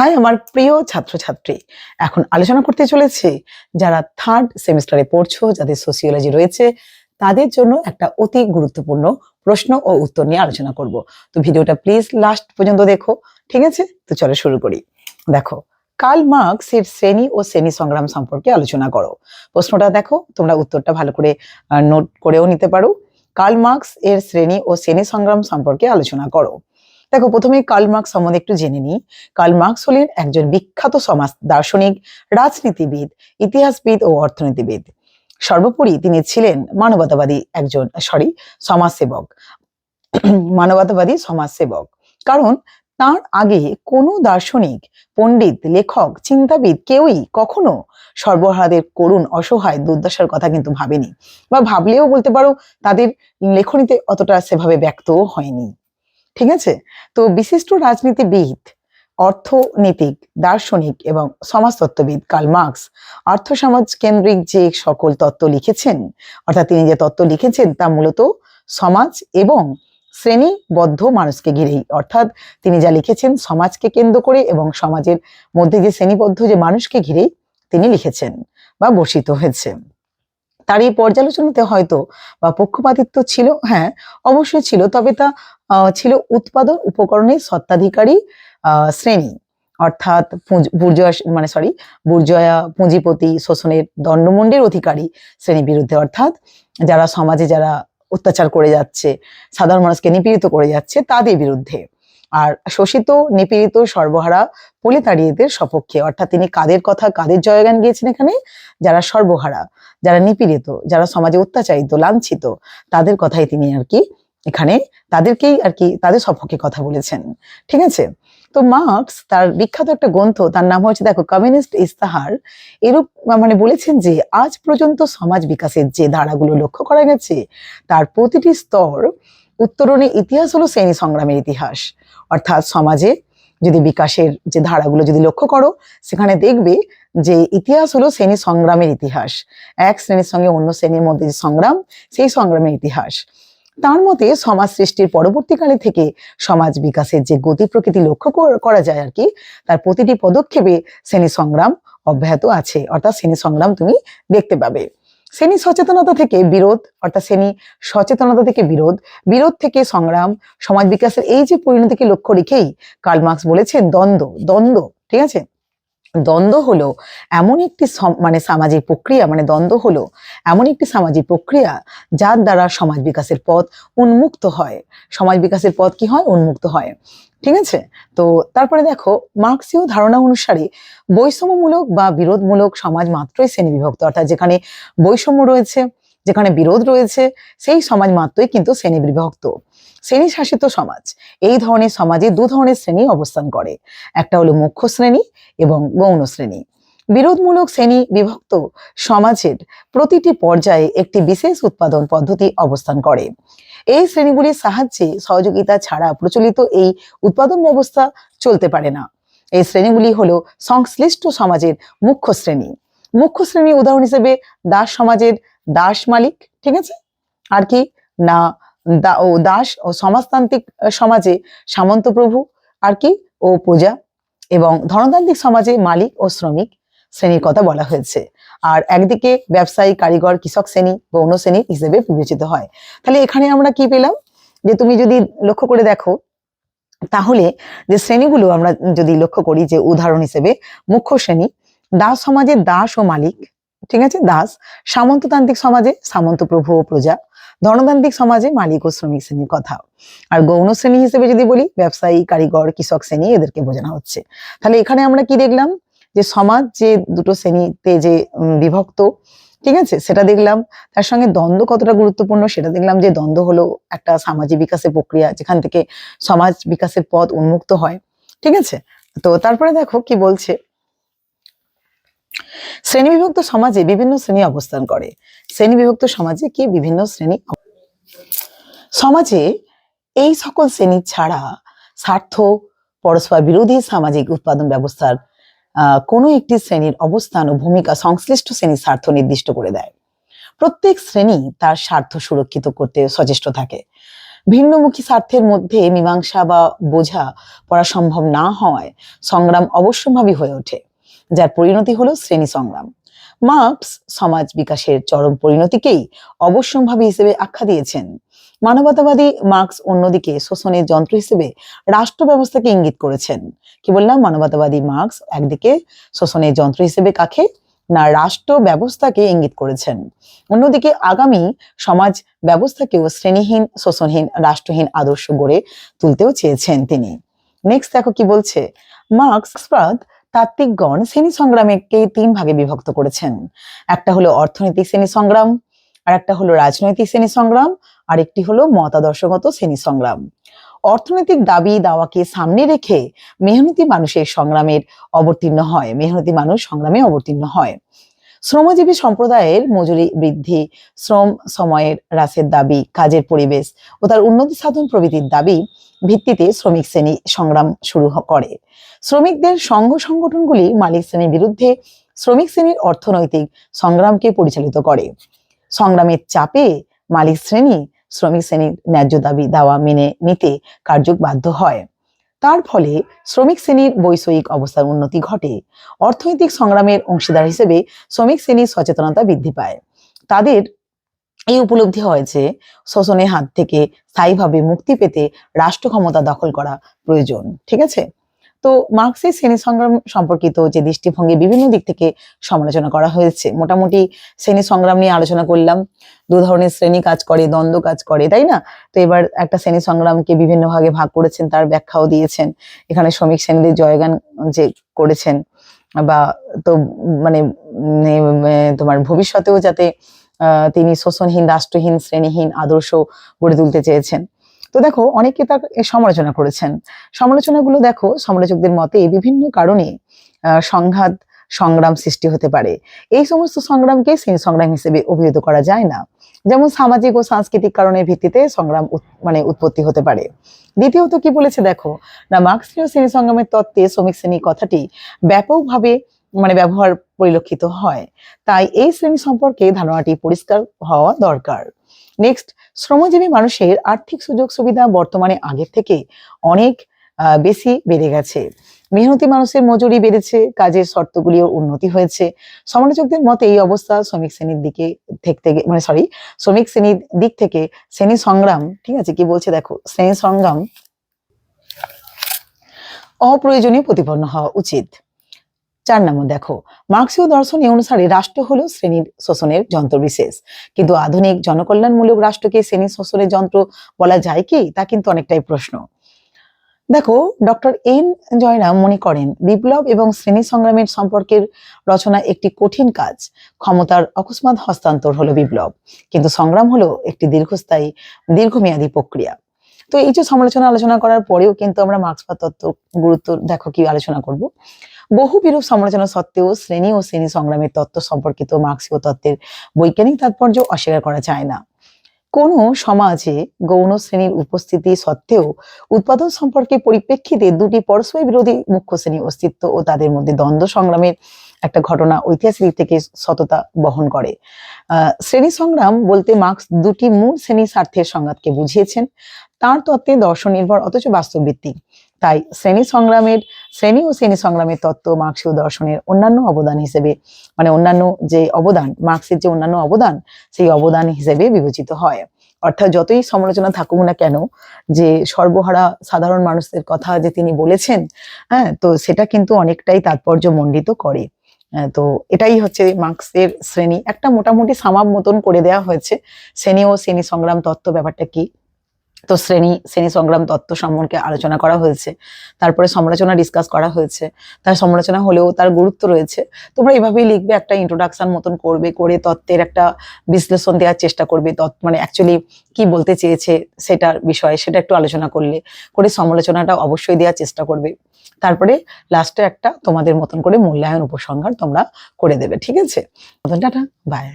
High, আমার প্রিয় ছাত্রছাত্রী। এখন আলোচনা করতে চলেছে যারা থার্ড সেমিস্টারে পড়ছো, যাদের সোসিওলজি রয়েছে, তাদের জন্য একটা অতি গুরুত্বপূর্ণ প্রশ্ন ও উত্তর নিয়ে আলোচনা করব। তো ভিডিওটা প্লিজ লাস্ট পর্যন্ত দেখো, ঠিক আছে? তো চলো শুরু করি। দেখো কার্ল মার্কস এর শ্রেণি ও শ্রেণি সংগ্রাম সম্পর্কে আলোচনা করো। প্রশ্নটা দেখো, তোমরা উত্তরটা ভালো করে নোট করেও নিতে পারো। কার্ল মার্কস এর শ্রেণি ও শ্রেণি সংগ্রাম সম্পর্কে আলোচনা করো। দেখো প্রথমে কার্ল মার্কস সম্বন্ধে একটু জেনে নিই। কার্ল মার্কস হলেন একজন বিখ্যাত সমাজ দার্শনিক, রাজনীতিবিদ, ইতিহাসবিদ ও অর্থনীতিবিদ। সর্বোপরি তিনি ছিলেন মানবতাবাদী একজন সরি সমাজসেবক। মানবতাবাদী সমাজসেবক। কারণ তার আগে কোনো দার্শনিক, পণ্ডিত, লেখক, চিন্তাবিদ কেউই কখনো সর্বহারাদের করুণ অসহায় দুর্দশার কথা কিন্তু ভাবেনি। বা ভাবলেও বলতে পারো, তাদের লেখনীতে অতটা সেভাবে ব্যক্তও হয়নি। ঠিক আছে? তো বিশিষ্ট রাজনীতিবিদ, অর্থনীতিক, দার্শনিক এবং সমাজতত্ত্ববিদ কার্ল মার্কস অর্থ সমাজ কেন্দ্রিক যে সকল তত্ত্ব লিখেছেন, অর্থাৎ তিনি যে তত্ত্ব লিখেছেন তা মূলত সমাজ এবং শ্রেণীবদ্ধ মানুষকে ঘিরেই। অর্থাৎ তিনি যা লিখেছেন সমাজকে কেন্দ্র করে এবং সমাজের মধ্যে যে শ্রেণীবদ্ধ যে মানুষকে ঘিরেই তিনি লিখেছেন বা বর্ষিত হয়েছে। তার এই পর্যালোচনাতে হয়তো বা পক্ষপাতিত্ব ছিল হ্যাঁ অবশ্যই ছিল তবে তা ছিল উৎপাদন উপকরণের সত্ত্বাধিকারী আহ, শ্রেণি। অর্থাৎ বুর্জোয়া মানে সরি বুর্জয়া পুঁজিপতি শোষণের দণ্ডমুণ্ডের অধিকারী শ্রেণির বিরুদ্ধে অর্থাৎ যারা সমাজে যারা অত্যাচার করে যাচ্ছে সাধারণ মানুষকে নিপীড়িত করে যাচ্ছে তাদের বিরুদ্ধে। আর শোষিত, নিপীড়িত, সর্বহারা পলিতাড়িয়েদের সপক্ষে। অর্থাৎ তিনি কাদের কথা, কাদের জয়গান গিয়েছেন এখানে? যারা সর্বহারা, যারা নিপীড়িত, যারা সমাজে অত্যাচারিত, লাঞ্ছিত, তাদের কথাই তিনি আর কি এখানে তাদেরকেই আর কি তাদের সপক্ষে কথা বলেছেন। ঠিক আছে? তো মার্কস তার বিখ্যাত একটা গ্রন্থ, তার নাম হচ্ছে, দেখো, কমিউনিস্ট ইস্তাহার। এরূপ মানে বলেছেন যে, আজ পর্যন্ত সমাজ বিকাশের যে ধারাগুলো লক্ষ্য করা গেছে, তার প্রতিটি স্তর উত্তরণে ইতিহাস হলো শ্রেণি সংগ্রামের ইতিহাস। অর্থাৎ সমাজে যদি বিকাশের যে ধারাগুলো যদি লক্ষ্য করো, সেখানে দেখবে যে ইতিহাস হলো শ্রেণি সংগ্রামের ইতিহাস। এক শ্রেণির সঙ্গে অন্য শ্রেণির মধ্যে যে সংগ্রাম, সেই সংগ্রামের ইতিহাস। তার মতে সমাজ সৃষ্টির পরবর্তীকালে থেকে সমাজ বিকাশের যে গতি প্রকৃতি লক্ষ্য করা যায় আর কি, তার প্রতিটি পদক্ষেপে শ্রেণি সংগ্রাম অব্যাহত আছে। অর্থাৎ শ্রেণি সংগ্রাম তুমি দেখতে পাবে। শ্রেণি সচেতনতা থেকে বিরোধ, অর্থাৎ শ্রেণি সচেতনতা থেকে বিরোধ বিরোধ থেকে সংগ্রাম, সমাজ বিকাশের এই যে পরিণতিকে লক্ষ্য রেখেই কার্ল মার্ক্স বলেছেন দ্বন্দ্ব দ্বন্দ্ব, ঠিক আছে? দ্বন্দ্ব হলো এমন একটি মানে সামাজিক প্রক্রিয়া মানে দ্বন্দ্ব হলো এমন একটি সামাজিক প্রক্রিয়া যার দ্বারা সমাজ বিকাশের পথ উন্মুক্ত হয়। সমাজ বিকাশের পথ কি হয়? উন্মুক্ত হয়। ঠিক আছে? তো তারপরে দেখো, মার্কসীয় ধারণা অনুসারে বৈষম্যমূলক বা বিরোধমূলক সমাজ মাত্রই শ্রেণি বিভক্ত অর্থাৎ যেখানে বৈষম্য রয়েছে, যেখানে বিরোধ রয়েছে, সেই সমাজ মাত্রই কিন্তু শ্রেণি বিভক্ত শ্রেণি শাসিত সমাজ। এই ধরনের সমাজে দু ধরনের শ্রেণি অবস্থান করে। একটা হলো মুখ্য শ্রেণি এবং গৌণ শ্রেণি। বিরোধমূলক শ্রেণি বিভক্ত সমাজের প্রতিটি পর্যায়ে একটি বিশেষ উৎপাদন পদ্ধতি অবস্থান করে। এই শ্রেণীগুলির সাহায্যে সহযোগিতা ছাড়া প্রচলিত এই উৎপাদন ব্যবস্থা চলতে পারে না। এই শ্রেণীগুলি হলো সংশ্লিষ্ট সমাজের মুখ্য শ্রেণি। মুখ্য শ্রেণি উদাহরণ হিসেবে দাস সমাজের দাস মালিক, ঠিক আছে? আর কি? না ও দাস ও সমাজতান্ত্রিক সমাজে সামন্ত প্রভু আর কি ও প্রজা এবং ধনতান্ত্রিক সমাজে মালিক ও শ্রমিক শ্রেণির কথা বলা হয়েছে। আর একদিকে ব্যবসায়ী, কারিগর, কৃষক শ্রেণি গৌণ শ্রেণি হিসেবে বিবেচিত হয়। তাহলে এখানে আমরা কি পেলাম? যে তুমি যদি লক্ষ্য করে দেখো, তাহলে যে শ্রেণীগুলো আমরা যদি লক্ষ্য করি যে উদাহরণ হিসেবে, মুখ্য শ্রেণি, দাস সমাজে দাস ও মালিক, ঠিক আছে? দাস, সামন্ততান্ত্রিক সমাজে সামন্ত প্রভু ও প্রজা ধনতান্ত্রিক সমাজে মালিক ও শ্রমিক শ্রেণির কথা। আর গৌণ শ্রেণি হিসেবে যদি বলি, ব্যবসায়ী, কারিগর, কৃষক শ্রেণি এদেরকে বোঝানো হচ্ছে। তাহলে এখানে আমরা কি দেখলাম? যে সমাজ যে দুটো শ্রেণীতে যে বিভক্ত, ঠিক আছে? সেটা দেখলাম। তার সঙ্গে দ্বন্দ্ব কতটা গুরুত্বপূর্ণ সেটা দেখলাম যে দ্বন্দ্ব হলো একটা সামাজিক বিকাশের প্রক্রিয়া, যেখান থেকে সমাজ বিকাশের পথ উন্মুক্ত হয়, ঠিক আছে? তো তারপরে দেখো কি বলছে। শ্রেণীবিভক্ত সমাজে বিভিন্ন শ্রেণি অবস্থান করে। শ্রেণীবিভক্ত সমাজে কি বিভিন্ন শ্রেণি সমাজে এই সকল শ্রেণি ছাড়া স্বার্থ, পরস্পর বিরোধী সামাজিক উৎপাদন ব্যবস্থার কোনো একটি শ্রেণির অবস্থান ও ভূমিকা সংশ্লিষ্ট শ্রেণির স্বার্থ নির্দিষ্ট করে দেয়। প্রত্যেক শ্রেণি তার স্বার্থ সুরক্ষিত করতে সচেষ্ট থাকে। ভিন্নমুখী স্বার্থের মধ্যে মীমাংসা বা বোঝা পড়া সম্ভব না হওয়ায় সংগ্রাম অবশ্যম্ভাবী হয়ে ওঠে, যার পরিণতি হলো শ্রেণি সংগ্রাম। মার্কস সমাজ বিকাশের চরম পরিণতিকেই অবশ্যম্ভাবী হিসেবে আখ্যা দিয়েছেন। মানবতাবাদী মার্কস অন্যদিকে শোষণের যন্ত্র হিসেবে রাষ্ট্র ব্যবস্থাকে ইঙ্গিত করেছেন। কি বললাম? মানবতাবাদী মার্কস একদিকে শোষণের যন্ত্র হিসেবে কাকে না রাষ্ট্র ব্যবস্থাকে ইঙ্গিত করেছেন। অন্যদিকে আগামী সমাজ ব্যবস্থাকেও শ্রেণীহীন, শোষণহীন, রাষ্ট্রহীন আদর্শ গড়ে তুলতেও চেয়েছেন তিনি। নেক্সট দেখো কি বলছে। মার্কসবাদ তাত্ত্বিকগণ শ্রেণি সংগ্রামকে তিন ভাগে বিভক্ত করেছেন। একটা হলো অর্থনৈতিক শ্রেণি সংগ্রাম আর একটা হলো রাজনৈতিক শ্রেণি সংগ্রাম আর একটি হলো মতাদর্শগত শ্রেণি সংগ্রাম অর্থনৈতিক দাবি দাওয়াকে সামনে রেখে মেহনতি মানুষের সংগ্রামের অবতীর্ণ হয়। মেহনতি মানুষ সংগ্রামে অবতীর্ণ হয়। শ্রমজীবী সম্প্রদায়ের মজুরি বৃদ্ধি, শ্রম সময়ের হ্রাসের দাবি, কাজের পরিবেশ ও তার উন্নতি সাধন প্রভৃতির দাবি ভিত্তিতে শ্রমিক শ্রেণি সংগ্রাম শুরু করে। শ্রমিকদের সংঘ সংগঠনগুলি মালিক শ্রেণির বিরুদ্ধে শ্রমিক শ্রেণির অর্থনৈতিক সংগ্রামকে পরিচালিত করে। সংগ্রামের চাপে মালিক শ্রেণি শ্রমিক শ্রেণির ন্যায্য দাবি দাওয়া মেনে নিতে কার্যক বাধ্য হয়। তার ফলে শ্রমিক শ্রেণির বৈষয়িক অবস্থার উন্নতি ঘটে। অর্থনৈতিক সংগ্রামের অংশীদার হিসেবে শ্রমিক শ্রেণির সচেতনতা বৃদ্ধি পায়। তাদের এই উপলব্ধি হয়েছে শোষণের হাত থেকে স্থায়ীভাবে মুক্তি পেতে রাষ্ট্র ক্ষমতা দখল করা প্রয়োজন, ঠিক আছে? তো মার্কসের শ্রেণি সংগ্রাম সম্পর্কিত যে দৃষ্টিভঙ্গি বিভিন্ন দিক থেকে সমালোচনা করা হয়েছে। মোটামুটি শ্রেণি সংগ্রাম নিয়ে আলোচনা করলাম। দু ধরনের শ্রেণি কাজ করে, দ্বন্দ্ব কাজ করে, তাই না? তো এবার একটা শ্রেণি সংগ্রামকে বিভিন্ন ভাগে ভাগ করেছেন, তার ব্যাখ্যাও দিয়েছেন। এখানে শ্রমিক শ্রেণীদের জয়গান যে করেছেন বা তো মানে তোমার ভবিষ্যতেও যাতে তিনি শোষণহীন, রাষ্ট্রহীন, শ্রেণীহীন, আদর্শ গড়ে তুলতে চেয়েছেন। তো দেখো অনেকে তার সমালোচনা করেছেন। সমালোচনাগুলো দেখো সমালোচকদের মতে বিভিন্ন কারণে সংঘাত, সংগ্রাম সৃষ্টি হতে পারে। এই সমস্ত সংগ্রামকে শ্রেণি সংগ্রাম হিসেবে অভিহিত করা যায় না। যেমন সামাজিক ও সাংস্কৃতিক কারণের ভিত্তিতে সংগ্রাম মানে উৎপত্তি হতে পারে। দ্বিতীয়ত কি বলেছে দেখো, না মার্ক্সীয় শ্রেণি সংগ্রামের তত্ত্বে শ্রমিক শ্রেণি কথাটি ব্যাপকভাবে মানে ব্যবহার পরিলক্ষিত হয়। তাই এই শ্রেণি সম্পর্কে ধারণাটি পরিষ্কার হওয়া দরকার। নেক্সট শ্রমজীবী মানুষের আর্থিক সুযোগ সুবিধা বর্তমানে আগের থেকে অনেক বেশি বেড়ে গেছে। মেহনতি মানুষের মজুরি বেড়েছে, কাজের শর্তগুলিও উন্নতি হয়েছে। সমালোচকদের মতে এই অবস্থা শ্রমিক শ্রেণির দিকে থেকে মানে সরি শ্রমিক শ্রেণির দিক থেকে শ্রেণি সংগ্রাম, ঠিক আছে, কি বলছে দেখো, শ্রেণি সংগ্রাম অপ্রয়োজনীয় প্রতিপন্ন হওয়া উচিত। চার নম্বর দেখো, মার্ক্সীয় দর্শন অনুসারে রাষ্ট্র হলো শ্রেণির শোষণের যন্ত্র বিশেষ। কিন্তু আধুনিক জনকল্যাণমূলক রাষ্ট্রকে শ্রেণি শোষণের যন্ত্র বলা যায় কি? তা কিন্তু অনেকটাই প্রশ্ন। দেখো, ডক্টর এন জয়রাম মনে করেন, বিপ্লব এবং শ্রেণি সংগ্রামের সম্পর্কের রচনা একটি কঠিন কাজ। ক্ষমতার অকস্মাৎ হস্তান্তর হলো বিপ্লব, কিন্তু সংগ্রাম হলো একটি দীর্ঘস্থায়ী, দীর্ঘমেয়াদী প্রক্রিয়া। তো এই যে সমালোচনা আলোচনা করার পরেও কিন্তু আমরা মার্ক্সবাদ তত্ত্ব গুরুত্ব দেখো কি আলোচনা করব। বহু বিরূপ সমালোচনা সত্ত্বেও শ্রেণি ও শ্রেণি সংগ্রামের তত্ত্ব সম্পর্কিত মার্ক্সীয় তত্ত্বের বৈজ্ঞানিক তাৎপর্য অস্বীকার করা যায় না। কোন সমাজে গৌণ শ্রেণির উপস্থিতি সত্ত্বেও উৎপাদন সম্পর্কে পরিপ্রেক্ষিতে দুটি পরস্পর বিরোধী মুখ্য শ্রেণির অস্তিত্ব ও তাদের মধ্যে দ্বন্দ্ব সংগ্রামের একটা ঘটনা ঐতিহাসিক থেকে সততা বহন করে। শ্রেণি সংগ্রাম বলতে মার্ক্স দুটি মূল শ্রেণি স্বার্থের সংঘাতকে বুঝিয়েছেন। তার তত্ত্বে দর্শন নির্ভর অথচ বাস্তব ভিত্তিক তাই শ্রেণি সংগ্রামের শ্রেণি ও শ্রেণি সংগ্রামের তত্ত্ব মার্ক্সীয় দর্শনের অন্যান্য অবদান হিসেবে মানে অন্যান্য যে অবদান মার্ক্সের যে অন্যান্য অবদান সেই অবদান হিসেবে বিবেচিত হয়। অর্থাৎ যতই সমালোচনা থাকুক না কেন যে সর্বহারা সাধারণ মানুষদের কথা যে তিনি বলেছেন হ্যাঁ তো সেটা কিন্তু অনেকটাই তাৎপর্য মণ্ডিত করে। আহ, তো এটাই হচ্ছে মার্ক্সের শ্রেণি। একটা মোটামুটি সামাপ মতন করে দেওয়া হয়েছে। শ্রেণি ও শ্রেণি সংগ্রাম তত্ত্ব ব্যাপারটা কি? তো শ্রেণি শ্রেণি সংগ্রাম তত্ত্ব সম্পর্কে আলোচনা করা হয়েছে, তারপরে সমালোচনা ডিসকাস করা হয়েছে, তার সমালোচনা হলেও তার গুরুত্ব রয়েছে। তোমরা এভাবেই লিখবে, একটা ইন্ট্রোডাকশন মতন করবে, করে তত্ত্বের একটা বিশ্লেষণ দেওয়ার চেষ্টা করবে তত্ত্ব মানে অ্যাকচুয়ালি কি বলতে চেয়েছে সেটার বিষয়ে, সেটা একটু আলোচনা করলে, করে সমালোচনাটা অবশ্যই দেওয়ার চেষ্টা করবে। তারপরে লাস্টে একটা তোমাদের মতন করে মূল্যায়ন উপসংহার তোমরা করে দেবে, ঠিক আছে? Tata bye